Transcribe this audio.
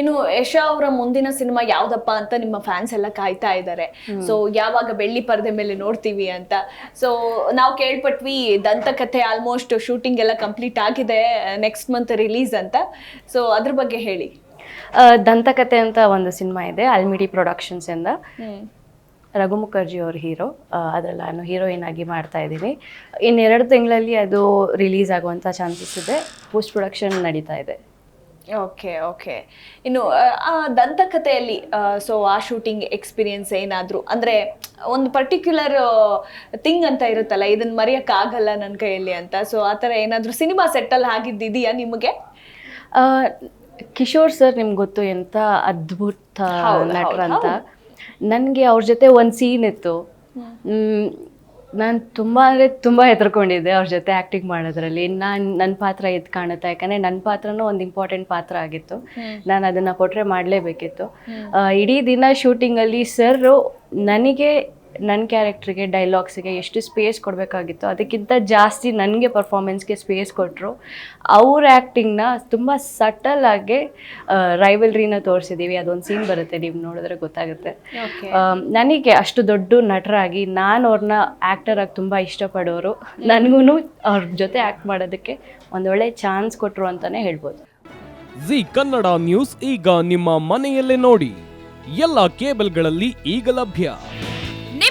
ಇನ್ನು ಯಶಾ ಅವರ ಮುಂದಿನ ಸಿನಿಮಾ ಯಾವ್ದಪ್ಪ ಅಂತ ನಿಮ್ಮ ಫ್ಯಾನ್ಸ್ ಎಲ್ಲ ಕಾಯ್ತಾ ಇದ್ದಾರೆ ಸೊ ಯಾವಾಗ ಬೆಳ್ಳಿ ಪರದೆ ಮೇಲೆ ನೋಡ್ತೀವಿ ಅಂತ. ಸೊ ನಾವು ಕೇಳ್ಪಟ್ವಿ ದಂತಕಥೆ ಆಲ್ಮೋಸ್ಟ್ ಶೂಟಿಂಗ್ ಎಲ್ಲ ಕಂಪ್ಲೀಟ್ ಆಗಿದೆ ನೆಕ್ಸ್ಟ್ ಮಂತ್ ರಿಲೀಸ್ ಅಂತ. ಸೊ ಅದ್ರ ಬಗ್ಗೆ ಹೇಳಿ. ದಂತಕಥೆ ಅಂತ ಒಂದು ಸಿನಿಮಾ ಇದೆ ಅಲ್ಮಿಡಿ ಪ್ರೊಡಕ್ಷನ್ಸ್ ಇಂದ. ರಘು ಮುಖರ್ಜಿ ಅವ್ರ ಹೀರೋ. ಅದರಲ್ಲಿ ನಾನು ಹೀರೋಯಿನ್ ಆಗಿ ಮಾಡ್ತಾ ಇದ್ದೀನಿ. ಇನ್ನೆರಡು ತಿಂಗಳಲ್ಲಿ ಅದು ರಿಲೀಸ್ ಆಗುವಂಥ ಚಾನ್ಸಸ್ ಇದೆ. ಪೋಸ್ಟ್ ಪ್ರೊಡಕ್ಷನ್ ನಡೀತಾ ಇದೆ. ಓಕೆ ಓಕೆ ಇನ್ನು ಆ, ದಂತಕಥೆಯಲ್ಲಿ ಸೊ ಆ ಶೂಟಿಂಗ್ ಎಕ್ಸ್ಪೀರಿಯನ್ಸ್ ಏನಾದರೂ ಅಂದರೆ ಒಂದು ಪರ್ಟಿಕ್ಯುಲರ್ ಥಿಂಗ್ ಅಂತ ಇರುತ್ತಲ್ಲ ಇದನ್ನ ಮರೆಯೋಕ್ಕಾಗಲ್ಲ ನನ್ನ ಕೈಯಲ್ಲಿ ಅಂತ. ಸೊ ಆ ಥರ ಏನಾದರೂ ಸಿನಿಮಾ ಸೆಟ್ಟಲ್ಲಿ ಆಗಿದ್ದಿದೆಯಾ ನಿಮಗೆ? ಕಿಶೋರ್ ಸರ್ ನಿಮ್ಗೆ ಗೊತ್ತು ಎಂಥ ಅದ್ಭುತ ನಟರಂತ? ನನಗೆ ಅವ್ರ ಜೊತೆ ಒಂದು ಸೀನ್ ಇತ್ತು. ನಾನು ತುಂಬ ಅಂದರೆ ತುಂಬ ಹೆದರ್ಕೊಂಡಿದ್ದೆ ಅವ್ರ ಜೊತೆ ಆ್ಯಕ್ಟಿಂಗ್ ಮಾಡೋದ್ರಲ್ಲಿ. ನಾನು ನನ್ನ ಪಾತ್ರ ಎದ್ದು ಕಾಣುತ್ತೆ? ಯಾಕಂದರೆ ನನ್ನ ಪಾತ್ರನೂ ಒಂದು ಇಂಪಾರ್ಟೆಂಟ್ ಪಾತ್ರ ಆಗಿತ್ತು. ನಾನು ಅದನ್ನು ಕೊಟ್ಟರೆ ಮಾಡಲೇಬೇಕಿತ್ತು. ಇಡೀ ದಿನ ಶೂಟಿಂಗಲ್ಲಿ ಸರ್ ನನಗೆ ನನ್ನ ಕ್ಯಾರೆಕ್ಟ್ರಿಗೆ ಡೈಲಾಗ್ಸಿಗೆ ಎಷ್ಟು ಸ್ಪೇಸ್ ಕೊಡಬೇಕಾಗಿತ್ತು ಅದಕ್ಕಿಂತ ಜಾಸ್ತಿ ನನಗೆ ಪರ್ಫಾರ್ಮೆನ್ಸ್ಗೆ ಸ್ಪೇಸ್ ಕೊಟ್ಟರು ಅವ್ರ ಆ್ಯಕ್ಟಿಂಗ್ನ ತುಂಬ ಸಟಲ್ ಆಗಿ ರೈವಲ್ರಿನ ತೋರಿಸಿದ್ದೀವಿ ಅದೊಂದು ಸೀನ್ ಬರುತ್ತೆ ನೀವು ನೋಡಿದ್ರೆ ಗೊತ್ತಾಗುತ್ತೆ. ನನಗೆ ಅಷ್ಟು ದೊಡ್ಡ ನಟರಾಗಿ ನಾನು ಅವ್ರನ್ನ ಆ್ಯಕ್ಟರಾಗಿ ತುಂಬ ಇಷ್ಟಪಡೋರು. ನನಗೂ ಅವ್ರ ಜೊತೆ ಆ್ಯಕ್ಟ್ ಮಾಡೋದಕ್ಕೆ ಒಂದೊಳ್ಳೆ ಚಾನ್ಸ್ ಕೊಟ್ಟರು ಅಂತಲೇ ಹೇಳ್ಬೋದು. ಜಿ ಕನ್ನಡ ನ್ಯೂಸ್ ಈಗ ನಿಮ್ಮ ಮನೆಯಲ್ಲೇ ನೋಡಿ. ಎಲ್ಲ ಕೇಬಲ್ಗಳಲ್ಲಿ ಈಗ ಲಭ್ಯ.